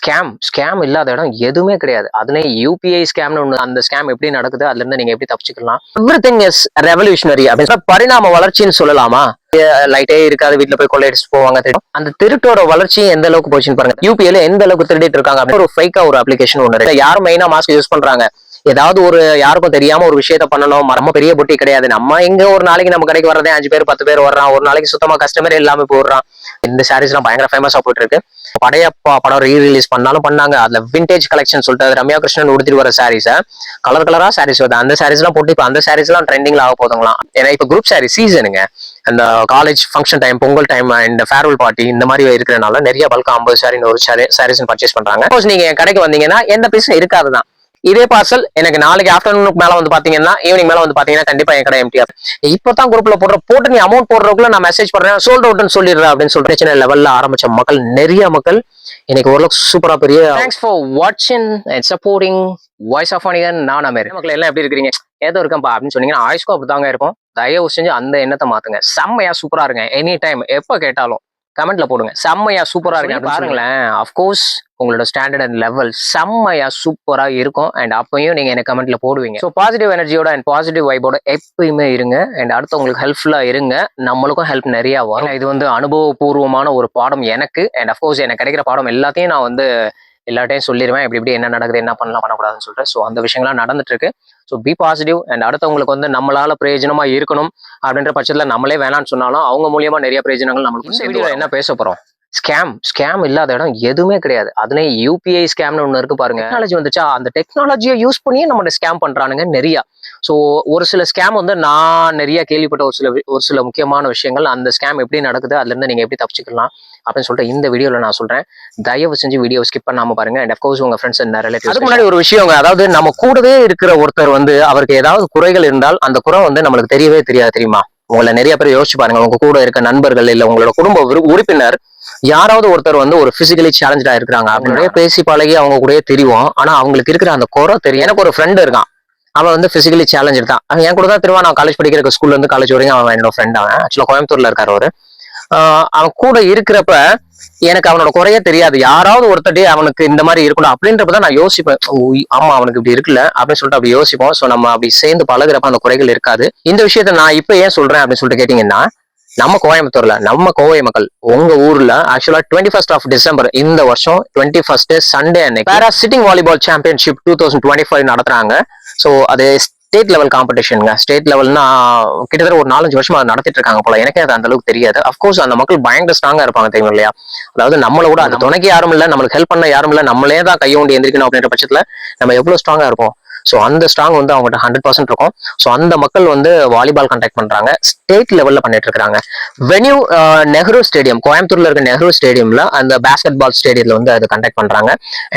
Scam scam இல்லாத இடம் எதுவுமே கிடையாது. அதுல யூபிஐ ஸ்கேம்னு ஒண்ணு அந்த ஸ்கேம் எப்படி நடக்குது அதுல இருந்து நீங்க எப்படி தப்பிச்சுக்கலாம்? எவ்ரி திங் இஸ் ரெவல்யூஷனரி அப்படின்னு பரிணாம வளர்ச்சின்னு சொல்லலாமா? லைட்டே இருக்காது வீட்டுல போய் கொள்ளையடிச்சுட்டு போவாங்க திருட்டு. அந்த திருட்டோட வளர்ச்சி எந்த அளவுக்கு போச்சுன்னு பாருங்க. யூபிஐல எந்த அளவுக்கு திருடிட்டு இருக்காங்க அப்படின்னு ஒரு ஃபைக்கா ஒரு அப்ளிகேஷன் ஒன்று இருக்கு. யாரும் மெயினா மாஸ்க் யூஸ் பண்றாங்க. ஏதாவது ஒரு யாருக்கும் தெரியாம ஒரு விஷயத்த பண்ணணும். நம்ம பெரிய பொட்டி கிடையாது. நம்ம எங்க ஒரு நாளைக்கு நம்ம கடைக்கு வர்றதே அஞ்சு பேர் பத்து பேர் வர்றான். ஒரு நாளைக்கு சுத்தமா கஸ்டமர் இல்லாம போடுறான் இந்த சாரீஸ் எல்லாம் பயங்கர ஃபேமஸா போயிட்டு இருக்கு. படையப்பா படம் ரீ ரிலீஸ் பண்ணாலும் பண்ணாங்க. அதுல விண்டேஜ் கலெக்ஷன் சொல்லிட்டு அது ரம்யா கிருஷ்ணன் உடுத்திட்டு வர சாரீஸ கலர் கலரா சாரீஸ் வருது. அந்த சாரீஸ் எல்லாம் போட்டு இப்ப அந்த சாரீஸ் எல்லாம் ட்ரெண்டிங்ல ஆக போதுங்களாம். ஏன்னா இப்ப குரூப் சாரீஸ் சீசனுங்க அந்த college function time Pongal time and farewell party இந்த மாதிரி இருக்கிறனால நிறைய பல்கா ஐம்பது சாரி ஒரு சாரி சாரீஸ் பர்ச்சேஸ் பண்றாங்க. Suppose நீங்க என் கடைக்கு வந்தீங்கன்னா எந்த பீஸும் இருக்காதுதான். இதே பார்சல் எனக்கு நாளைக்கு ஆஃப்டர்நூனுக்கு மேல வந்து பாத்தீங்கன்னா ஈவினிங் மேல வந்து பாத்தீங்கன்னா கண்டிப்பா என் கடை எம்டிஆ இப்பதான் குரூப்ல போடுற போட்டு நீ அமௌண்ட் போடுறதுக்குள்ள நான் மெசேஜ் பண்றேன் சோல்ட் அவுட்னு சொல்லிடுறேன் அப்படின்னு சொல்லிட்டு சின்ன லெவல்ல ஆரம்பிச்ச மக்கள் நிறைய மக்கள் இன்னைக்கு ஓரளவுக்கு சூப்பரா பெரிய தேங்க்ஸ் ஃபார் வாட்சிங் and supporting voice of Anikan நான் அமேர். மக்கள் எல்லாம் எப்படி இருக்கிறீங்க? ஏதோ இருக்கேன்ப்பா அப்படின்னு சொன்னீங்கன்னா ஆயுஷ்கோ அப்படிதாங்க இருக்கும். தயவு செஞ்சு அந்த எண்ணத்தை மாத்துங்க. செம்மையா சூப்பரா இருங்க. எனி டைம் எப்ப கேட்டாலும் கமெண்ட்ல போடுங்க. செம்மையா சூப்பரா இருக்கு பாருங்களேன் அஃப்கோர்ஸ் உங்களோட ஸ்டாண்டர்ட் அண்ட் லெவல் செம்மையா சூப்பரா இருக்கும். அண்ட் அப்பயும் நீங்க எனக்கு கமெண்ட்ல போடுவீங்க. ஸோ பாசிட்டிவ் எனர்ஜியோட அண்ட் பாசிட்டிவ் வைபோட எப்பயுமே இருங்க. அண்ட் அடுத்தவங்களுக்கு ஹெல்ப்ஃபுல்லா இருங்க. நம்மளுக்கும் ஹெல்ப் நிறைய வரும். இது வந்து அனுபவபூர்வமான ஒரு பாடம் எனக்கு. அண்ட் அஃப்கோர்ஸ் எனக்கு கிடைக்கிற பாடம் எல்லாத்தையும் நான் வந்து எல்லாட்டையும் சொல்லிடுவேன் இப்படி இப்படி என்ன நடக்குது என்ன பண்ணலாம் பண்ணக்கூடாதுன்னு சொல்லிட்டு. ஸோ அந்த விஷயங்கள்லாம் நடந்துட்டு இருக்கு ஸோ பி பாசிட்டிவ் அண்ட் அடுத்தவங்களுக்கு வந்து நம்மளால பிரயோஜனமா இருக்கணும். அப்படின்ற பட்சத்துல நம்மளே வேணாம்னு சொன்னாலும் அவங்க மூலியமா நிறைய பிரயோஜனங்கள் நம்மளுக்கு என்ன பேச போறோம்? ஸ்கேம் ஸ்கேம் இல்லாத இடம் எதுவுமே கிடையாது. அதுல யூபிஐ ஸ்கேம்னு ஒண்ணு இருக்கு பாருங்க. டெக்னாலஜி வந்துச்சா அந்த டெக்னாலஜியை யூஸ் பண்ணியே நம்ம ஸ்கேம் பண்றானுங்க நிறைய. ஸோ ஒரு சில ஸ்கேம் வந்து நான் நிறைய கேள்விப்பட்ட ஒரு சில ஒரு சில முக்கியமான விஷயங்கள். அந்த ஸ்கேம் எப்படி நடக்குது? அதுல இருந்து நீங்க எப்படி தப்பிச்சுக்கலாம்? அப்படின்னு சொல்லிட்டு இந்த வீடியோல நான் சொல்றேன். தயவு செஞ்சு வீடியோ ஸ்கிப் பண்ணாம பாருங்க. அண்ட் அஃப்கோர்ஸ் உங்க ஃப்ரெண்ட்ஸ் அண்ட் ரிலேட்டிவ் அதுக்கு முன்னாடி ஒரு விஷயம் அதாவது நம்ம கூடவே இருக்கிற ஒருத்தர் வந்து அவருக்கு ஏதாவது குறைகள் இருந்தால் அந்த குறை வந்து நம்மளுக்கு தெரியவே தெரியாது தெரியுமா? உங்களை நிறைய பேர் யோசிச்சு பாருங்க. உங்க கூட இருக்க நண்பர்கள் இல்ல உங்களோட குடும்ப உறு- உறுப்பினர் யாராவது ஒருத்தர் வந்து ஒரு பிசிக்கலி சேலஞ்சா இருக்கிறாங்க அவங்களோட பேசி பழகி அவங்க கூடயே தெரியும் ஆனா அவங்களுக்கு இருக்கிற அந்த குறை தெரியும். எனக்கு ஒரு ஃப்ரெண்ட் இருக்கான். அவன் வந்து பிசிக்கலி சேலஞ்சு தான். அவன் என் கூட தான் திரும்ப நான் காலேஜ் படிக்கிற ஸ்கூல்ல இருந்து காலேஜ் வரைக்கும் அவன் என்னோட ஃப்ரெண்ட் அவன். ஆக்சுவலா கோயம்புத்தூர்ல இருக்காரு அவரு. அவன் கூட இருக்கிறப்ப எனக்கு அவனோட குறைய தெரியாது. யாராவது ஒருத்தட்டே அவனுக்கு இந்த மாதிரி இருக்கணும் அப்படின்றப்ப தான் நான் யோசிப்பேன். ஆமா அவனுக்கு இப்படி இருக்குல்ல அப்படின்னு சொல்லிட்டு அப்படி யோசிப்போம். சோ நம்ம அப்படி சேர்ந்து பழகுறப்ப அந்த குறைகள் இருக்காது. இந்த விஷயத்த நான் இப்ப ஏன் சொல்றேன் அப்படின்னு சொல்லிட்டு கேட்டீங்கன்னா நம்ம கோயம்புத்தூர்ல நம்ம கோவை மக்கள் உங்க ஊர்ல ஆக்சுவலா டுவெண்ட்டி ஃபர்ஸ்ட் ஆஃப் டிசம்பர் இந்த வருஷம் டுவெண்ட்டி ஃபர்ஸ்ட் சண்டே அன்னைக்கு para sitting volleyball championship two thousand twenty five நடத்துறாங்க ஸோ அது ஸ்டேட் லெவல் காம்படிஷனுங்க ஸ்டேட் லெவல்னா கிட்டத்தட்ட ஒரு நாலஞ்சு வருஷமா அதை நடத்திட்டு இருக்காங்க போல. எனக்கே அது அந்த அளவுக்கு தெரியாது. அஃப்கோர்ஸ் அந்த மக்கள் பயங்கர ஸ்ட்ராங்கா இருப்பாங்க தெரியும் இல்லையா? அதாவது நம்மள கூட அந்த துணைக்கு யாரும் இல்ல நம்மளுக்கு ஹெல்ப் பண்ண யாரும் இல்ல நம்மளே தான் கையோண்டி எந்திரிக்கணும் அப்படின்ற பட்சத்துல நம்ம எவ்வளவு ஸ்ட்ராங்கா இருப்போம்? ஸோ அந்த ஸ்ட்ராங் வந்து அவங்ககிட்ட ஹண்ட்ரட் பர்சன்ட் இருக்கும். ஸோ அந்த மக்கள் வந்து வாலிபால் கண்டக்ட் பண்றாங்க. ஸ்டேட் லெவல்ல பண்ணிட்டு இருக்காங்க. வென்யூ நெஹ்ரு ஸ்டேடியம் கோயம்புத்தூர்ல இருக்க நெஹ்ரு ஸ்டேடியம்ல அந்த பேஸ்கெட் பால் ஸ்டேடியத்தில் வந்து அது கண்டக்ட் பண்றாங்க.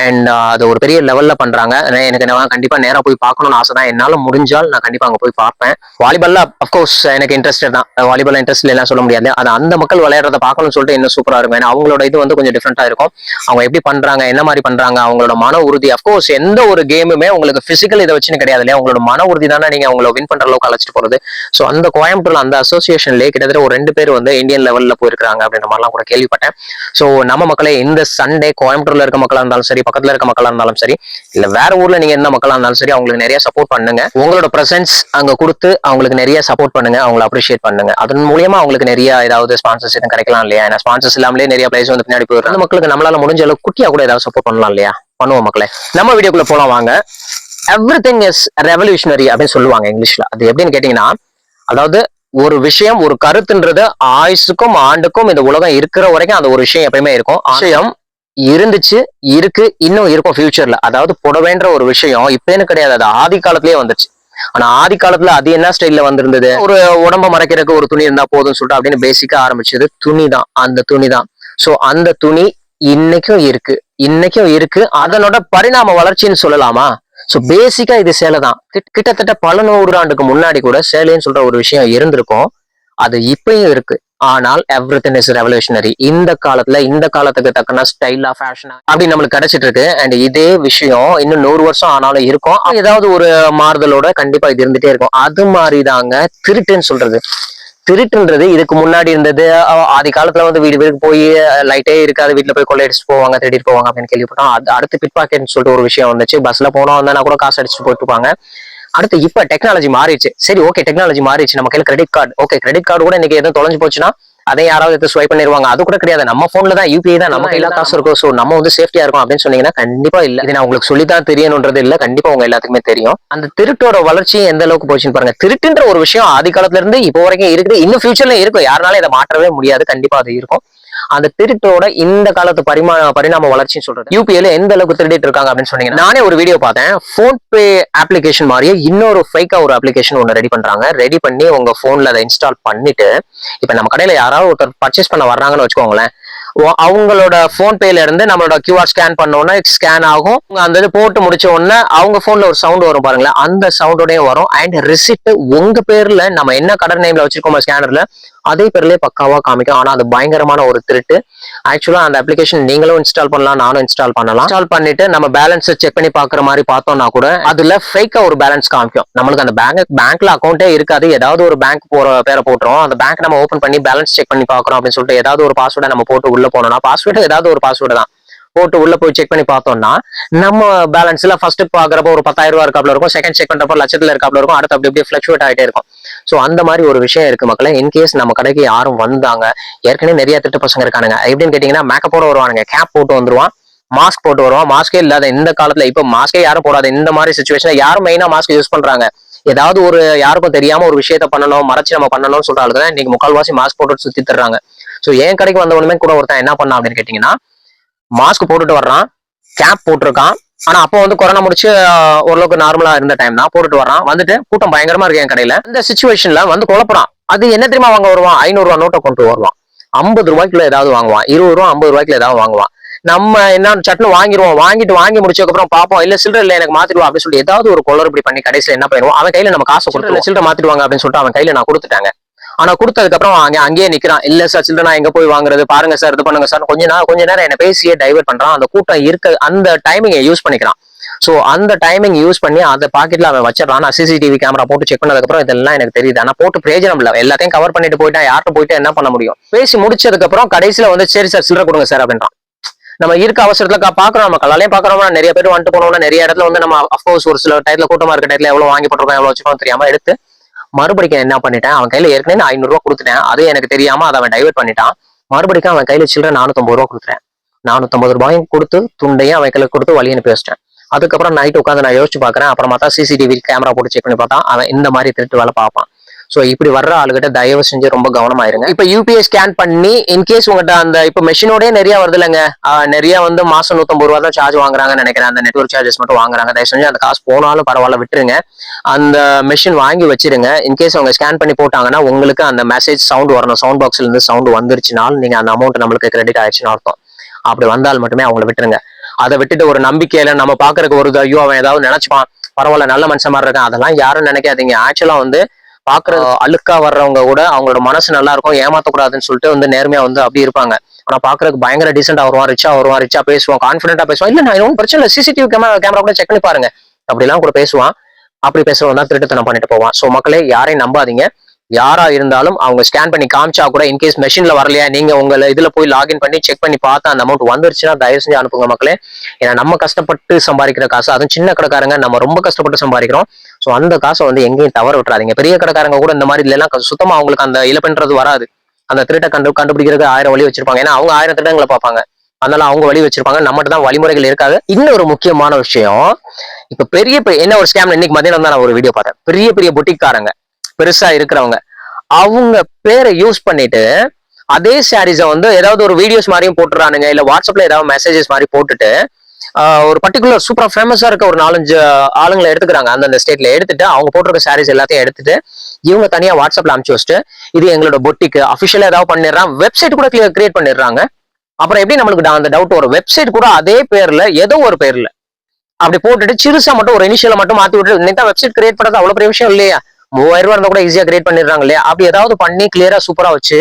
அண்ட் uh, அது ஒரு பெரிய லெவல்ல பண்றாங்க. எனக்கு நான் கண்டிப்பா நேரா போய் பார்க்கணும்னு ஆசை தான். என்னால முடிஞ்சால் நான் கண்டிப்பா அங்க போய் பார்ப்பேன். வாலிபால்ல அஃப்கோர்ஸ் எனக்கு இன்ட்ரெஸ்டட் தான். வாலிபால் இன்ட்ரெஸ்ட் எல்லாம் சொல்ல முடியாது. அது அந்த மக்கள் விளையாடுறத பார்க்கணும்னு சொல்லிட்டு இன்னும் சூப்பரா இருக்கும். ஏன்னா அவங்களோட இது வந்து கொஞ்சம் டிஃப்ரெண்டா இருக்கும். அவங்க எப்படி பண்றாங்க என்ன மாதிரி பண்றாங்க அவங்களோட மன உறுதி. அஃப்கோர்ஸ் எந்த ஒரு கேமுமே உங்களுக்கு பிசிக்கல் இதை வச்சுன்னு கிடையாது இல்லையா? உங்களோட மன உறுதி தானே நீங்க அவங்கள வின் பண்ற அளவுக்கு அழைச்சிட்டு போறது. ஸோ அந்த கோயம்புத்தூர்ல அந்த அசோசியேஷன்லேயே கிட்டத்தட்ட ஒரு ரெண்டு பேர் வந்து இந்தியன் லெவல்ல போயிருக்காங்க அப்படின்ற மாதிரிலாம் கூட கேள்விப்பட்டேன். ஸோ நம்ம மக்களே இந்த சண்டே கோயம்புத்தூர்ல இருக்க மக்களா இருந்தாலும் சரி பக்கத்துல இருக்க மக்களா இருந்தாலும் சரி இல்ல வேற ஊர்ல நீங்க என்ன மக்களா இருந்தாலும் சரி அவங்களுக்கு நிறைய சப்போர்ட் பண்ணுங்க. உங்களோட பிரசன்ஸ் அங்க கொடுத்து அவங்களுக்கு நிறைய சப்போர்ட் பண்ணுங்க அவங்களை அப்ரிஷியேட் பண்ணுங்க. அதன் மூலியமா அவங்களுக்கு நிறைய ஏதாவது ஸ்பான்சர்ஸ் எதுவும் கிடைக்கலாம் இல்லையா? ஏன்னா ஸ்பான்சர்ஸ் இல்லாமலே நிறைய பிளேஸ் வந்து பின்னாடி போயிடும் மக்களுக்கு நம்மளால முடிஞ்ச அளவுக்கு குட்டியா கூட ஏதாவது சப்போர்ட் பண்ணலாம் இல்லையா? பண்ணுவோம் மக்களே. நம்ம வீடியோக்குள்ள போலாம் வாங்க. எவ்ரி திங் இஸ் ரெவல்யூஷனரி அப்படின்னு சொல்லுவாங்க இங்கிலீஷ்ல அது எப்படின்னு கேட்டீங்கன்னா அதாவது ஒரு விஷயம் ஒரு கருத்துன்றது ஆயுசுக்கும் ஆண்டுக்கும் இந்த உலகம் இருக்கிற வரைக்கும் அந்த ஒரு விஷயம் எப்பயுமே இருக்கும். விஷயம் இருந்துச்சு இருக்கு இன்னும் இருக்கும் ஃபியூச்சர்ல அதாவது புடவைன்ற ஒரு விஷயம் இப்பேன்னு கிடையாது. அது ஆதி காலத்திலேயே வந்துச்சு. ஆனா ஆதி காலத்துல அது என்ன ஸ்டைல்ல வந்திருந்தது? ஒரு உடம்ப மறைக்கிறதுக்கு ஒரு துணி இருந்தா போதும்னு சொல்லிட்டு அப்படின்னு பேசிக்கா ஆரம்பிச்சது துணி தான். அந்த துணி தான். சோ அந்த துணி இன்னைக்கும் இருக்கு. இன்னைக்கும் இருக்கு. அதனோட பரிணாம வளர்ச்சின்னு சொல்லலாமா? ஸோ பேசிக்கா இது சேலை தான். கிட்டத்தட்ட பல நூறு ஆண்டுக்கு முன்னாடி கூட சேலைன்னு சொல்ற ஒரு விஷயம் இருந்திருக்கும். அது இப்பயும் இருக்கு. ஆனால் எவ்ரி திங் இஸ் ரெவல்யூஷனரி இந்த காலத்துல இந்த காலத்துக்கு தக்கன ஸ்டைலா ஃபேஷனா அப்படி நம்மளுக்கு கிடைச்சிட்டு இருக்கு. அண்ட் இதே விஷயம் இன்னும் நூறு வருஷம் ஆனாலும் இருக்கும். ஏதாவது ஒரு மாறுதலோட கண்டிப்பா இது இருந்துட்டே இருக்கும். அது மாதிரி தாங்க திருட்டுன்னு சொல்றது. திருட்டுன்றது இதுக்கு முன்னாடி இருந்தது. ஆதி காலத்துல வந்து வீடு வீட்டுக்கு போய் லைட்டே இருக்காது. வீட்டுல போய் கொள்ளையடிச்சுட்டு போவாங்க திருடிட்டு போவாங்க அப்படின்னு கேள்விப்பட்டோம். அது அடுத்து பிட் பாக்கெட்னு சொல்லிட்டு ஒரு விஷயம் வந்துச்சு. பஸ்ல போனோம் வந்தா கூட காசு அடிச்சுட்டு போயிட்டு அடுத்து இப்ப டெக்னாலஜி மாறிடுச்சு. சரி ஓகே டெக்னாலஜி மாறிடுச்சு. நம்ம கையில credit card okay credit card கூட இன்னைக்கு எதுவும் தொலைஞ்சு போச்சுன்னா அதை யாராவது எடுத்து ஸ்வைப் பண்ணிடுவாங்க அது கூட கிடையாது. நம்ம போன்ல தான் யூபிஐ தான். நம்ம எல்லா காசும் இருக்கும் சோ நம்ம வந்து சேஃப்டியா இருக்கும் அப்படின்னு சொன்னீங்கன்னா கண்டிப்பா இல்ல. இது நான் உங்களுக்கு சொல்லித்தான் தெரியணுன்றது இல்ல. கண்டிப்பா உங்க எல்லாத்துக்குமே தெரியும். அந்த திருட்டோட வளர்ச்சி எந்த அளவுக்கு போச்சுன்னு பாருங்க. திருட்டுன்ற ஒரு விஷயம் ஆதி காலத்துல இருந்து இப்போ வரைக்கும் இருக்குது. இன்னும் ஃபியூச்சர்ல இருக்கும். யாருனாலும் இதை மாற்றவே முடியாது. கண்டிப்பா அது இருக்கும். அந்த திருட்டோட இந்த காலத்து பரிமா பரிணாம வளர்ச்சின்னு சொல்றது. யூபிஐல எந்த அளவுக்கு திருடிட்டு இருக்காங்க அப்படின்னு சொன்னீங்கன்னா நானே ஒரு வீடியோ பார்த்தேன். போன் பே அப்ளிகேஷன் மாதிரியே இன்னொரு ஃபைக்கா ஒரு அப்ளிகேஷன் ஒன்று ரெடி பண்றாங்க. ரெடி பண்ணி உங்க போன்ல அதை இன்ஸ்டால் பண்ணிட்டு இப்ப நம்ம கடையில யாராவது ஒருத்தர் பர்ச்சேஸ் பண்ண வர்றாங்கன்னு வச்சுக்கோங்களேன் அவங்களோட போன் பேல இருந்து நம்மளோட கியூஆர் ஸ்கேன் பண்ணோன்னா ஸ்கேன் ஆகும். அந்த இது போட்டு முடிச்ச உடனே அவங்க போன்ல ஒரு சவுண்ட் வரும் பாருங்களேன். அந்த சவுண்டோடய வரும். அண்ட் ரிசிப்ட் உங்க பேர்ல நம்ம என்ன கடன் நேம்ல வச்சிருக்கோமோ ஸ்கேனர்ல அதே பேர்லயே பக்காவா காமிக்கும். ஆனா அது பயங்கரமான ஒரு திருட்டு. ஆக்சுவலா அந்த அப்ளிகேஷன் நீங்களும் இன்ஸ்டால் பண்ணலாம் நானும் இன்ஸ்டால் பண்ணலாம். இன்ஸ்டால் பண்ணிட்டு நம்ம பேலன்ஸ் செக் பண்ணி பாக்குற மாதிரி பார்த்தோம்னா கூட அதுல ஃபேக்கா ஒரு பேலன்ஸ் காமிக்கும். நம்மளுக்கு அந்த பேங்க் பேங்க்ல அக்கௌண்ட்டே இருக்காது. ஏதாவது ஒரு பேங்க் போற பேரை போட்டுரும். அந்த பேங்க் நம்ம ஓபன் பண்ணி பேலன்ஸ் செக் பண்ணி பாக்குறோம் அப்படின்னு சொல்லிட்டு ஏதாவது ஒரு பாஸ்வேர்டை நம்ம போட்டு உள்ள போனோம்னா பாஸ்வேர்டு ஏதாவது ஒரு பாஸ்வேர்டு தான். போட்டு உள்ள போய் செக் பண்ணி பார்த்தோம்னா நம்ம பேலன்ஸ்ல ஃபர்ஸ்ட் பாக்குறப்போ ஒரு பத்தாயிரம் ரூபா இருக்காப்ல இருக்கும். செகண்ட் செக் பண்றப்போ லட்சத்துல இருக்காப்ல இருக்கும். அடுத்து அப்படி அப்படியே ஃபிளக்சுவேட் ஆகிட்டே இருக்கும். சோ அந்த மாதிரி ஒரு விஷயம் இருக்கு மக்களே. இன்கேஸ் நம்ம கடைக்கு யாரும் வந்தாங்க ஏற்கனவே நிறைய திட்டு பசங்க இருக்கானுங்க. எப்படின்னு கேட்டீங்கன்னா மேக்கப்போட வருவானுங்க. கேப் போட்டு வந்துருவான். மாஸ்க் போட்டு வருவான். மாஸ்கே இல்லாத இந்த காலத்துல இப்ப மாஸ்கே யாரும் போடாத இந்த மாதிரி சுச்சுவேஷன் யாரும் மெயினா மாஸ்க் யூஸ் பண்றாங்க. ஏதாவது ஒரு யாருக்கும் தெரியாம ஒரு விஷயத்த பண்ணணும் மறைச்சு நம்ம பண்ணணும்னு சொல்ற தான் இன்னைக்கு முக்கால்வாசி மாஸ்க் போட்டு சுத்தி தர்றாங்க ஸோ என் கடைக்கு வந்தவனுமே கூட ஒருத்தன் என்ன பண்ணான் அப்படின்னு கேட்டிங்கன்னா மாஸ்க் போட்டுட்டு வர்றான் கேப் போட்டிருக்கான். ஆனா அப்போ வந்து கொரோனா முடிச்சு ஓரளவுக்கு நார்மலா இருந்த டைம் தான் போட்டுட்டு வரான் வந்துட்டு கூட்டம் பயங்கரமா இருக்கு என் கடையில. இந்த சுச்சுவேஷன்ல வந்து குழப்பறான். அது என்ன தெரியுமா வாங்க வருவான்? ஐநூறு ரூபா நோட்டை கொண்டு வருவான். ஐம்பது ரூபாய்க்குள்ள ஏதாவது வாங்குவான். இருபது ரூபா ஐம்பது ரூபாய்க்குள்ள ஏதாவது வாங்குவான். நம்ம என்ன சட்னு வாங்கிடுவோம் வாங்கிட்டு வாங்கி முடிச்சதுக்கப்புறம் பார்ப்போம் இல்ல சில்லற இல்ல எனக்கு மாத்திடுவோம் அப்படின்னு சொல்லி ஏதாவது ஒரு கொள்ளர் இப்படி பண்ணி கடைசியில் என்ன பண்ணிடுவோம்? அவன் கையில நம்ம காசு கொடுத்து சில்லற மாத்திடுவாங்க அப்படின்னு சொல்லிட்டு அவன் கையில நான் கொடுத்துட்டாங்க. ஆனா கொடுத்ததுக்கு அப்புறம் அங்கேயே நிக்கிறான். இல்ல சார் சில்லற நான் எங்க போய் வாங்குறது? பாருங்க சார் இது பண்ணுங்க சார் கொஞ்ச நேரம் கொஞ்ச நேரம் என்ன பேசியே டைவர்ட் பண்றான். அந்த கூட்டம் இருக்க அந்த டைமிங்கை யூஸ் பண்ணிக்கிறான். சோ அந்த டைமிங் யூஸ் பண்ணி அந்த பாக்கெட்ல அவன் வச்சிடறான். நான் சிசிடிவி கேமரா போட்டு செக் பண்ணதுக்கு அப்புறம் இதெல்லாம் எனக்கு தெரியுது. ஆனா போட்டு பிரயோஜனம் இல்ல. எல்லாத்தையும் கவர் பண்ணிட்டு போயிட்டா யார்கிட்ட போயிட்டு என்ன பண்ண முடியும்? பேசி முடிச்சதுக்கு அப்புறம் கடைசியில வந்து சரி சார் சில்லற கொடுங்க சார் அப்படின்றான். நம்ம இருக்க அவசரத்துல பாக்குறோம். நம்ம கல்லாலையும் பாக்குறோம்னா நிறைய பேர் வந்துட்டு போனோம்னா நிறைய இடத்துல வந்து நம்ம அஃப்கோர்ஸ் ஒரு சில டயத்துல கூட்டமா இருக்க டயத்துல எவ்வளவு வாங்கி போட்டிருக்கோம் எவ்வளவு வச்சிருக்கோம் தெரியாம எடுத்து மறுபடிக்கும் என்ன பண்ணிட்டேன்? அவன் கையில ஏற்கனவே நான் ஐநூறு ரூபா கொடுத்துட்டேன். அது எனக்கு தெரியாம அதை அவன் டைவெர்ட் பண்ணிட்டான். மறுபடிக்கும் அவன் கையில சில்லற நானூத்தம்பது ரூபா கொடுத்துட்டேன். நானூத்தம்பது ரூபாயும் கொடுத்து துண்டையும் அவன் கையில கொடுத்து வழி அனுப்பி வச்சிட்டேன். அதுக்கப்புறம் நைட் உட்காந்து நான் யோசிச்சு பாக்குறேன் அப்புறம் பார்த்தா சிசிடிவி கேமரா போட்டு செக் பண்ணி பார்த்தா அவன் இந்த மாதிரி திருட்டு வேலை பார்ப்பான். ஸோ இப்படி வர்ற ஆளுகிட்ட தயவு செஞ்சு ரொம்ப கவனமா இருங்க இப்போ யூபிஐ ஸ்கேன் பண்ணி இன்கேஸ் உங்ககிட்ட அந்த இப்போ மெஷினோடய நிறைய வருது இல்லைங்க. நிறைய வந்து மாசம் நூற்றம்பது ரூபா தான் சார்ஜ் வாங்குறாங்கன்னு நினைக்கிறேன். அந்த நெட்வொர்க் சார்ஜஸ் மட்டும் வாங்குறாங்க. தயவு செஞ்சு அந்த காசு போனாலும் பரவாயில்ல விட்டுருங்க. அந்த மெஷின் வாங்கி வச்சிருங்க. இன்கேஸ் அவங்க ஸ்கேன் பண்ணி போட்டாங்கன்னா உங்களுக்கு அந்த மெசேஜ் சவுண்ட் வரணும். சவுண்ட் பாக்ஸ்ல இருந்து சவுண்ட் வந்துருச்சுனாலும் நீங்க அந்த அமௌண்ட் நம்மளுக்கு கிரெடிட் ஆயிடுச்சுன்னு அர்த்தம். அப்படி வந்தால் மட்டுமே அவங்கள விட்டுருங்க. அதை விட்டுட்டு ஒரு நம்பிக்கையில நம்ம பாக்குறதுக்கு ஒரு ஐயோ அவன் ஏதாவது நினைச்சுப்பான். பரவாயில்ல நல்ல மனுஷன் மாதிரி இருக்கான். அதெல்லாம் யாரும் நினைக்காதீங்க. ஆக்சுவலா வந்து பாக்குற அழுக்கா வர்றவங்க கூட அவங்களோட மனசு நல்லா இருக்கும் ஏமாத்தக்கூடாதுன்னு சொல்லிட்டு வந்து நேர்மையா வந்து அப்படி இருப்பாங்க. ஆனா பாக்குறதுக்கு பயங்கர டீசெண்டா வருவான் ரிச்சா வருவான் ரிச்சா பேசுவான் கான்பிடண்டா பேசுவான். இல்ல நான் ஒன்றும் பிரச்சனை இல்லை. சிசிடிவி கேமரா கேமரா கூட செக் பண்ணி பாருங்க. அப்படிலாம் கூட பேசுவான். அப்படி பேசுறவன் தான் திருட்டுத்தனம் பண்ணிட்டு போவான். சோ மக்களே யாரையும் நம்பாதீங்க. யாரா இருந்தாலும் அவங்க ஸ்கேன் பண்ணி காமிச்சா கூட இன்கேஸ் மெஷின்ல வரலையா நீங்க உங்களை இதுல போய் லாகின் பண்ணி செக் பண்ணி பார்த்தா அந்த அமௌண்ட் வந்துருச்சுன்னா தயவு செஞ்சு அனுப்புங்க மக்களே. ஏன்னா நம்ம கஷ்டப்பட்டு சம்பாதிக்கிற காசு அதுவும் சின்ன கடைக்காரங்க நம்ம ரொம்ப கஷ்டப்பட்டு சம்பாதிக்கிறோம். ஸோ அந்த காசை வந்து எங்கேயும் தவற விட்டுறாதீங்க. பெரிய கடைக்காரங்க கூட இந்த மாதிரி இல்லைன்னா சுத்தமாக அவங்களுக்கு அந்த இழப்புன்றது வராது. அந்த திருட்டை கண்டு கண்டுபிடிக்கிறதுக்கு ஆயிரம் வழி வச்சிருப்பாங்க. ஏன்னா அவங்க ஆயிரம் திருடங்களை பார்ப்பாங்க. அதனால அவங்க வழி வச்சிருப்பாங்க. நம்மகிட்ட தான் வழிமுறைகள் இருக்காது. இன்னொரு முக்கியமான விஷயம் இப்ப பெரிய பெரிய என்ன ஒரு ஸ்கேம் இன்னைக்கு மதியம் தான் நான் ஒரு வீடியோ பார்த்தேன். பெரிய பெரிய புட்டிக்காரங்க பெருசா இருக்கிறவங்க அவங்க பேரை யூஸ் பண்ணிட்டு அதே சாரீஸை வந்து ஏதாவது ஒரு வீடியோஸ் மாதிரியும் போட்டுறானுங்க. இல்ல வாட்ஸ்அப்ல ஏதாவது மெசேஜஸ் மாதிரி போட்டுட்டு ஒரு பர்டிகுலர் சூப்பரா ஃபேமஸா இருக்க ஒரு நாலஞ்சு ஆளுங்களை எடுத்துக்கிறாங்க. அந்தந்த ஸ்டேட்ல எடுத்துட்டு அவங்க போட்டிருக்க சாரீஸ் எல்லாத்தையும் எடுத்துட்டு இவங்க தனியா வாட்ஸ்அப்ல அனுப்பிச்சு வச்சுட்டு இது எங்களோட பொட்டிக்கு அஃபிஷியலா ஏதாவது பண்ணிடுறான் வெப்சைட் கூட கிரியேட் பண்ணிடுறாங்க. அப்புறம் எப்படி நம்மளுக்கு அந்த டவுட் வரும்? வெப்சைட் கூட அதே பேர்ல ஏதோ ஒரு பேர்ல அப்படி போட்டுட்டு சிறுசா மட்டும் ஒரு இனிஷியலை மட்டும் மாத்தி விட்டு இன்னைக்கு வெப்சைட் கிரியேட் பண்றது அவ்வளவு பெரிய விஷயம் இல்லையா. மூவாயிரம் ரூபாய் இருந்தா கூட ஈஸியா கிரியேட் பண்ணிடுறாங்க இல்லையா? அப்படி ஏதாவது பண்ணி கிளியரா சூப்பரா வச்சு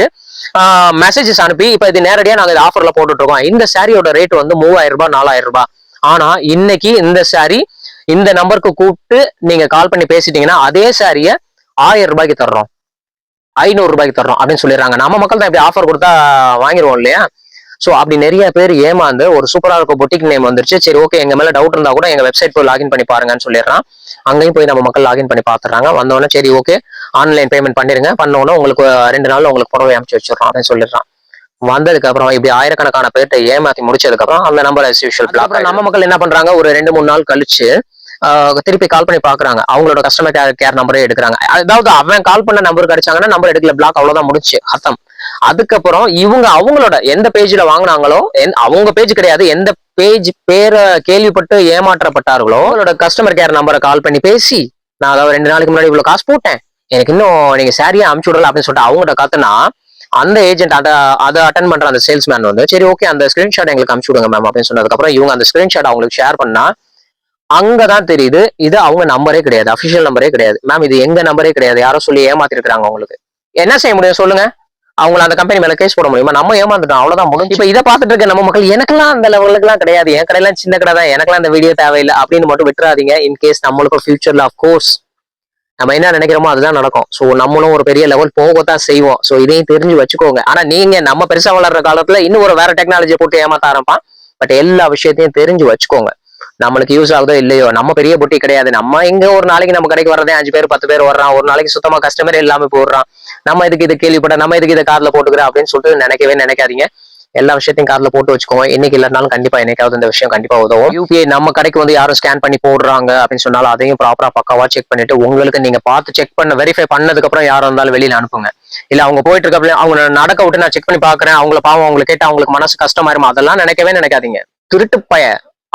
மெசேஜஸ் அனுப்பி இப்ப இது நேரடியா நாங்க இது ஆஃபர்ல போட்டுட்டு இருக்கோம். இந்த சாரியோட ரேட் வந்து மூவாயிரம் ரூபாய் நாலாயிரம் ரூபாய். ஆனா இன்னைக்கு இந்த சாரி இந்த நம்பருக்கு கூப்பிட்டு நீங்க கால் பண்ணி பேசிட்டீங்கன்னா அதே சாரிய ஆயிரம் ரூபாய்க்கு தர்றோம். ஐநூறு ரூபாய்க்கு தர்றோம் அப்படின்னு சொல்லிடுறாங்க. நம்ம மக்கள் தான் இப்படி ஆஃபர் கொடுத்தா வாங்கிடுவோம் இல்லையா? ஸோ அப்படி நிறைய பேர் ஏமாந்து ஒரு சூப்பராக இருக்க பொட்டிக் நேம் வந்துருச்சு. சரி ஓகே எங்க மேல டவுட் இருந்தா கூட எங்க வெப்சைட் போய் லாகின் பண்ணி பாருங்கன்னு சொல்லிடுறான். அங்கேயும் போய் நம்ம மக்கள் லாகின் பண்ணி பாத்துறாங்க வந்தோடனே சரி ஓகே ஆன்லைன் பேமெண்ட் பண்ணிருங்க பண்ணோன்னே உங்களுக்கு ரெண்டு நாள் உங்களுக்கு புடவை அமைச்சு வச்சிடறோம் அப்படின்னு சொல்லிடுறான். வந்ததுக்கு அப்புறம் இப்படி ஆயிரக்கணக்கான பேர்ட்ட ஏமாத்தி முடிச்சதுக்கு அப்புறம் அந்த நம்பர் usual block நம்ம மக்கள் என்ன பண்றாங்க? ஒரு ரெண்டு மூணு நாள் கழிச்சு திருப்பி கால் பண்ணி பாக்குறாங்க. அவங்களோட கஸ்டமர் கேர் கேர் நம்பரே எடுக்கிறாங்க. அதாவது அவன் கால் பண்ண நம்பர் கிடைச்சாங்கன்னா நம்பர் எடுக்கல பிளாக் அவ்வளவுதான் முடிச்சு அர்த்தம். அதுக்கப்புறம் இவங்க அவங்களோட எந்த பேஜ்ல வாங்குனாங்களோ அவங்க பேஜ் கிடையாது எந்த பேஜ் பேரை கேள்விப்பட்டு ஏமாற்றப்பட்டார்களோ அவங்களோட கஸ்டமர் கேர் நம்பரை கால் பண்ணி பேசி நான் அதாவது ரெண்டு நாளைக்கு முன்னாடி இவ்வளவு காசு போட்டேன். எனக்கு இன்னும் நீங்க சாரியா அமுச்சு விடல அப்படின்னு சொல்லிட்டு அவங்ககிட்ட காத்துனா அந்த ஏஜென்ட் அதை அதை அட்டன் பண்ற அந்த சேல்ஸ்மேன் வந்து சரி ஓகே அந்த ஸ்கிரீன்ஷாட் எங்களுக்கு அமுச்சு விடுங்க மேம் அப்படின்னு சொன்னதுக்கப்புறம் இவங்க அந்த ஸ்கிரீன்ஷாட் அவங்களுக்கு ஷேர் பண்ணா அங்கதான் தெரியுது இது அவங்க நம்பரே கிடையாது அபிஷியல் நம்பரே கிடையாது. மேம் இது எங்க நம்பரே கிடையாது யாரோ சொல்லி ஏமாத்திருக்காங்க உங்களுக்கு. என்ன செய்ய முடியும் சொல்லுங்க? அவங்கள அந்த கம்பெனி மேல கேஸ் போட முடியுமா? நம்ம ஏமாந்துட்டோம் அவ்வளவுதான் முடிஞ்சு. இப்ப இதை பார்த்துட்டு இருக்க நம்ம மக்கள் எனக்கெல்லாம் அந்த லெவலுக்குலாம் கிடையாது. என் கடையெல்லாம் சின்ன கடை தான் எனக்கெல்லாம் இந்த வீடியோ தேவையில்லை அப்படின்னு மட்டும் விட்டுறாதீங்க. இன் கேஸ் நம்மளுக்கும் ஃபியூச்சர்ல ஆஃப் கோர்ஸ் நம்ம என்ன நினைக்கிறோமோ அதுதான் நடக்கும். ஸோ நம்மளும் ஒரு பெரிய லெவல் போகத்தான் செய்வோம். ஸோ இதையும் தெரிஞ்சு வச்சுக்கோங்க. ஆனா நீங்க நம்ம பெருசா வளர்ற காலத்துல இன்னும் ஒரு வேற டெக்னாலஜியை போட்டு ஏமாத்த ஆரம்பிப்பான். பட் எல்லா விஷயத்தையும் தெரிஞ்சு வச்சுக்கோங்க. நம்மளுக்கு யூஸ் ஆகுதோ இல்லையோ நம்ம பெரிய பொட்டி கிடையாது. நம்ம எங்க ஒரு நாளைக்கு நம்ம கடைக்கு வர்றதே அஞ்சு பேர் பத்து பேர் வர்றான். ஒரு நாளைக்கு சுத்தமா கஸ்டமர் எல்லாமே போடுறான் நம்ம இதுக்கு இது கேள்விப்பட்ட நம்ம இதுக்கு இதை கார்ல போட்டுக்கிறோம் அப்படின்னு சொல்லிட்டு நினைக்கவே நினைக்காதீங்க. எல்லா விஷயத்தையும் கார்ல போட்டு வச்சுக்கோங்க. இன்னைக்கு இல்லைனாலும் கண்டிப்பா என்னைக்காவது இந்த விஷயம் கண்டிப்பா உதவும். யூபிஐ நம்ம கடைக்கு வந்து யாரும் ஸ்கேன் பண்ணி போடுறாங்க அப்படின்னு சொன்னாலும் அதையும் ப்ராப்பரா பக்காவா செக் பண்ணிட்டு உங்களுக்கு நீங்க பார்த்து செக் பண்ண வெரிஃபை பண்ணதுக்கு அப்புறம் இருந்தாலும் வெளியில அனுப்புங்க. இல்ல அவங்க போயிட்டு இருக்க அவங்க நடக்க விட்டு நான் செக் பண்ணி பாக்குறேன் அவங்கள பாவம் அவங்களை கேட்டு அவங்களுக்கு மனசு கஷ்டமாயிருமா? அதெல்லாம் நினைக்கவே நினைக்காதீங்க. திருட்டு பய.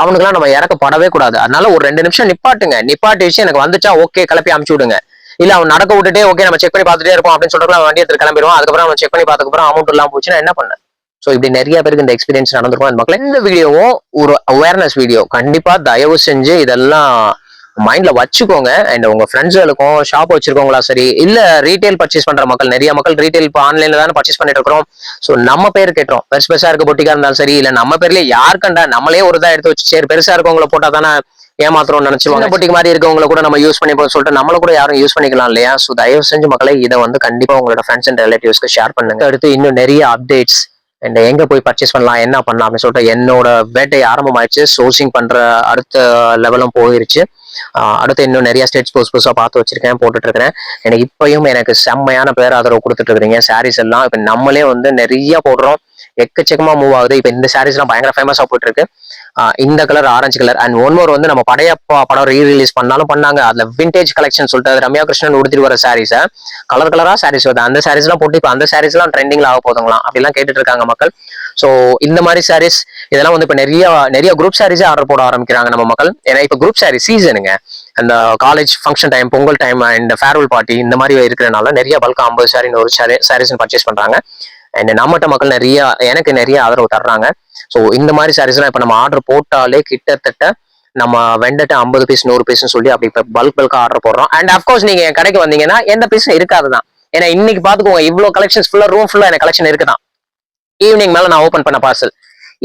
அவனுக்குலாம் நம்ம இறக்கப்படவே கூடாது. அதனால ஒரு ரெண்டு நிமிஷம் நிப்பாட்டுங்க. நிப்பாட்டி வச்சு எனக்கு வந்துச்சா ஓகே கிளப்பி அமுச்சு விடுங்க. இல்ல அவன் நடக்க விட்டுட்டே ஓகே நம்ம செக் பண்ணி பார்த்துட்டே இருப்போம் அப்படின்னு சொல்றதுக்கு வண்டி எடுத்து கிளம்பிடுவோம் அதுக்கப்புறம் அவன் செக் பண்ணி பார்த்துக்கப்புறம் அமௌண்ட் எல்லாம் போச்சுன்னா என்ன பண்ண? சோ இப்படி நிறைய பேருக்கு இந்த எக்ஸ்பீரியன்ஸ் நடந்திருக்கும். அந்த மக்கள் இந்த வீடியோவும் ஒரு அவேர்னஸ் வீடியோ கண்டிப்பா தயவு செஞ்சு இதெல்லாம் மைண்ட்ல வச்சுக்கோங்க. அண்ட் உங்க ஃப்ரெண்ட்ஸுகளுக்கும் ஷாப் வச்சிருக்கவங்களா சரி இல்ல ரீட்டைல் பர்ச்சேஸ் பண்ற மக்கள் நிறைய மக்கள் ரீட்டைல் இப்போ ஆன்லைன்ல தானே பர்ச்சேஸ் பண்ணிட்டு இருக்கிறோம். சோ நம்ம பேர் கேட்டோம். பெருசு பெருசா இருக்க பொட்டிக்கா இருந்தாலும் சரி இல்ல நம்ம பேர்லயே யார் கண்டா நம்மளே ஒரு இதா எடுத்து வச்சு சரி பெருசா இருக்கவங்கள போட்டா தானே ஏமாத்துறோம்னு நினைச்சுவாங்க பொட்டிக்கு மாதிரி இருக்கவங்கள கூட நம்ம யூஸ் பண்ணி சொல்லிட்டு நம்மள கூட யாரும் யூஸ் பண்ணிக்கலாம் இல்லையா? சோ தயவு செஞ்சு மக்களை இதை வந்து கண்டிப்பா உங்களோட ஃப்ரெண்ட்ஸ் அண்ட் ரிலேட்டிவ்ஸ்க்கு ஷேர் பண்ணுங்க. அடுத்து இன்னும் நிறைய அப்டேட்ஸ் அண்ட் எங்க போய் பர்ச்சேஸ் பண்ணலாம் என்ன பண்ணலாம் அப்படின்னு சொல்லிட்டு என்னோட வேட்டை ஆரம்பமாயிடுச்சு. சோர்சிங் பண்ற அடுத்த லெவலும் போயிருச்சு. அடுத்து இன்னும் நிறைய ஸ்டேட்ஸ் புதுசு புதுசா பார்த்து வச்சிருக்கேன் போட்டுட்டு இருக்கிறேன் எனக்கு இப்பயும் எனக்கு செம்மையான பேர் ஆதரவு கொடுத்துட்டு இருக்கிறீங்க சாரீஸ் எல்லாம் இப்ப நம்மளே வந்து நிறைய போடுறோம். எக்கச்சக்கமா மூவ் ஆகுது. இப்ப இந்த சாரீஸ் எல்லாம் பயங்கர ஃபேமஸா போயிட்டு இருக்கு இந்த colour orange colour and one more வந்து நம்ம படையப்பா படம் ரீ ரிலீஸ் பண்ணாலும் பண்ணாங்க. அதுல விண்டேஜ் கலெக்ஷன் சொல்லிட்டு அது ரம்யா கிருஷ்ணன் உடுத்திட்டு வர சாரீஸை கலர் கலரா சாரீஸ் வருது. அந்த சாரீஸ் எல்லாம் போட்டு இப்போ அந்த சாரீஸ் எல்லாம் ட்ரெண்டிங்ல ஆக போதுங்களாம் அப்படிலாம் கேட்டுட்டு இருக்காங்க மக்கள். ஸோ இந்த மாதிரி சாரீஸ் இதெல்லாம் வந்து இப்போ நிறைய நிறைய குரூப் சாரீஸே ஆர்டர் போட ஆரம்பிக்கிறாங்க நம்ம மக்கள். ஏன்னா இப்போ குரூப் சாரீஸ் சீசனுங்க அந்த college function time Pongal time and farewell party இந்த மாதிரி இருக்கிறனால நிறைய பல்கா ஐம்பது சாரி ஒரு சாரி சாரீஸ் பர்ச்சேஸ் பண்றாங்க. அண்ட் நம்மகிட்ட மக்கள் நிறைய எனக்கு நிறைய ஆதரவு தர்றாங்க. ஸோ இந்த மாதிரி சாரீஸ் எல்லாம் நம்ம ஆர்டர் போட்டாலே கிட்டத்தட்ட நம்ம வெண்டட்ட ஐம்பது பீஸ் நூறு பீஸ்னு சொல்லி அப்படி இப்போ பல்க் பல்காக ஆர்டர் போடுறோம். அண்ட் அஃப்கோர்ஸ் நீங்கள் என் கடைக்கு வந்தீங்கன்னா எந்த பீஸும் இருக்காது தான் ஏன்னா இன்னைக்கு பார்த்துக்கோங்க இவ்வளோ கலெக்ஷன்ஸ் ஃபுல்லா ரூம் ஃபுல்லாக எனக்கு கலெக்ஷன் இருக்குதான். ஈவினிங் மேல நான் ஓப்பன் பண்ண பார்சல்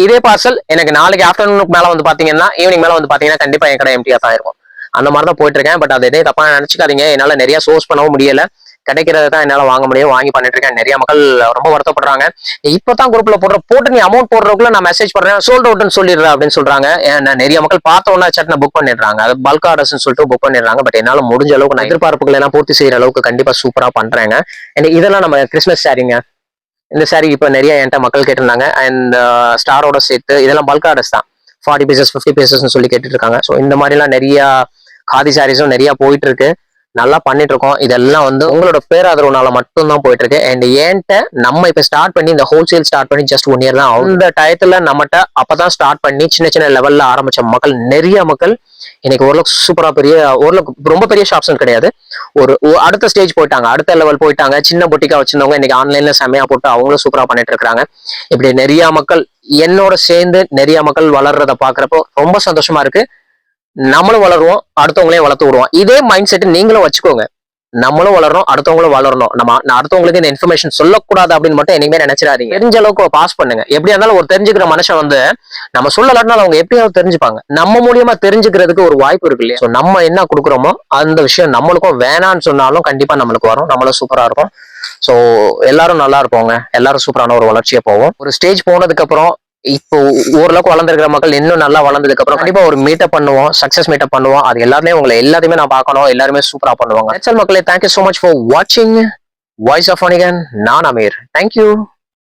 இதே பார்சல் எனக்கு நாளைக்கு ஆஃப்டர்நூனுக்கு மேலே வந்து பார்த்தீங்கன்னா ஈவினிங் மேலே வந்து பார்த்தீங்கன்னா கண்டிப்பாக என் கடை எம்டியா தான் இருக்கும். அந்த மாதிரி தான் போயிட்டு இருக்கேன். பட் அது எதே தப்பா நினச்சிக்காதீங்க. என்னால் நிறைய சோர்ஸ் பண்ணவும் முடியல. கிடைக்கிறத தான் என்னால் வாங்க முடியும். வாங்கி பண்ணிட்டு இருக்கேன் நிறைய மக்கள் ரொம்ப வருத்தப்படுறாங்க. இப்போ தான் குரூப்ல போடுற போட்டு நீ அமௌண்ட் போடுறதுக்குள்ள நான் மெசேஜ் பண்றேன். சோல்ட் அவுட்னு சொல்லிடுறேன் அப்படின்னு சொல்றாங்க. ஏன்னா நிறைய மக்கள் பார்த்த உடனே புக் பண்ணிடுறாங்க. அது பல்க் ஆர்டர்ஸ்னு சொல்லிட்டு புக் பண்ணிடுறாங்க. பட் என்னால் முடிஞ்ச அளவுக்கு நான் எதிர்பார்ப்புகள் எல்லாம் பூர்த்தி செய்யற அளவுக்கு கண்டிப்பா சூப்பரா பண்றேங்க. இதெல்லாம் நம்ம கிறிஸ்மஸ் சாரிங்க இந்த சாரி இப்போ நிறைய என்கிட்ட மக்கள் கேட்டிருந்தாங்க. அண்ட் ஸ்டாரோட uh, சேர்த்து இதெல்லாம் பல்க் ஆர்டர்ஸ் தான். ஃபார்ட்டி பீசஸ் ஃபிஃப்டி பீசஸ்ன்னு சொல்லி கேட்டுட்டு இருக்காங்க. ஸோ இந்த மாதிரிலாம் நிறைய காதி சாரீஸும் நிறைய போயிட்டு இருக்கு. நல்லா பண்ணிட்டு இருக்கோம் இதெல்லாம் வந்து உங்களோட பேராதரவுனால மட்டும்தான் போயிட்டு இருக்கு அண்ட் ஏன்ட்ட நம்ம இப்ப ஸ்டார்ட் பண்ணி இந்த ஹோல்சேல் ஸ்டார்ட் பண்ணி ஜஸ்ட் ஒன் இயர் தான் அந்த டயத்துல நம்மகிட்ட அப்பதான் ஸ்டார்ட் பண்ணி சின்ன சின்ன லெவல்ல ஆரம்பிச்ச மக்கள் நிறைய மக்கள் இன்னைக்கு ஓரளவுக்கு சூப்பரா பெரிய ஓரளவுக்கு ரொம்ப பெரிய ஷாப்ஸ் கிடையாது. ஒரு அடுத்த ஸ்டேஜ் போயிட்டாங்க. அடுத்த லெவல் போயிட்டாங்க. சின்ன பொட்டிக்கா வச்சிருந்தவங்க இன்னைக்கு ஆன்லைன்ல செமையா போட்டு அவங்களும் சூப்பரா பண்ணிட்டு இருக்காங்க இப்படி நிறைய மக்கள் என்னோட சேர்ந்து நிறைய மக்கள் வளர்றத பாக்குறப்போ ரொம்ப சந்தோஷமா இருக்கு. நம்மளும் வளருவோம் அடுத்தவங்களையும் வளர்த்து விடுவோம். இதே மைண்ட் செட் நீங்களும் வச்சுக்கோங்க. நம்மளும் வளரணும் அடுத்தவங்களும் வளரணும். நம்ம நான் அடுத்தவங்களுக்கு இந்த இன்ஃபர்மேஷன் சொல்லக்கூடாது அப்படின்னு மட்டும் என்னைக்குமே நினைச்சிடாதீங்க. தெரிஞ்ச அளவுக்கு பாஸ் பண்ணுங்க. எப்படியா இருந்தாலும் ஒரு தெரிஞ்சுக்கிற மனுஷன் வந்து நம்ம சொல்லலாட்டினாலும் அவங்க எப்படியாவது தெரிஞ்சுப்பாங்க. நம்ம மூலியமா தெரிஞ்சுக்கிறதுக்கு ஒரு வாய்ப்பு இருக்கு இல்லையா? நம்ம என்ன கொடுக்குறோமோ அந்த விஷயம் நம்மளுக்கும் வேணான்னு சொன்னாலும் கண்டிப்பா நம்மளுக்கு வரும். நம்மளும் சூப்பரா இருக்கும் ஸோ எல்லாரும் நல்லா இருப்போங்க. எல்லாரும் சூப்பரான ஒரு வளர்ச்சியை போவோம். ஒரு ஸ்டேஜ் போனதுக்கு அப்புறம் இப்போ ஓரளவுக்கு வளர்ந்துருக்கிற மக்கள் இன்னும் நல்லா வளர்ந்ததுக்கு அப்புறம் கண்டிப்பா ஒரு மீட்டப் பண்ணுவோம் சக்சஸ் மீட்டப் பண்ணுவோம். அது எல்லாருமே உங்களை எல்லாத்தையுமே நான் பார்க்கணும். எல்லாருமே சூப்பரா பண்ணுவாங்க. மக்களே. Thank you so much for வாட்சிங் வாய்ஸ் ஆஃப் அனிகன் நான் அமீர். Thank you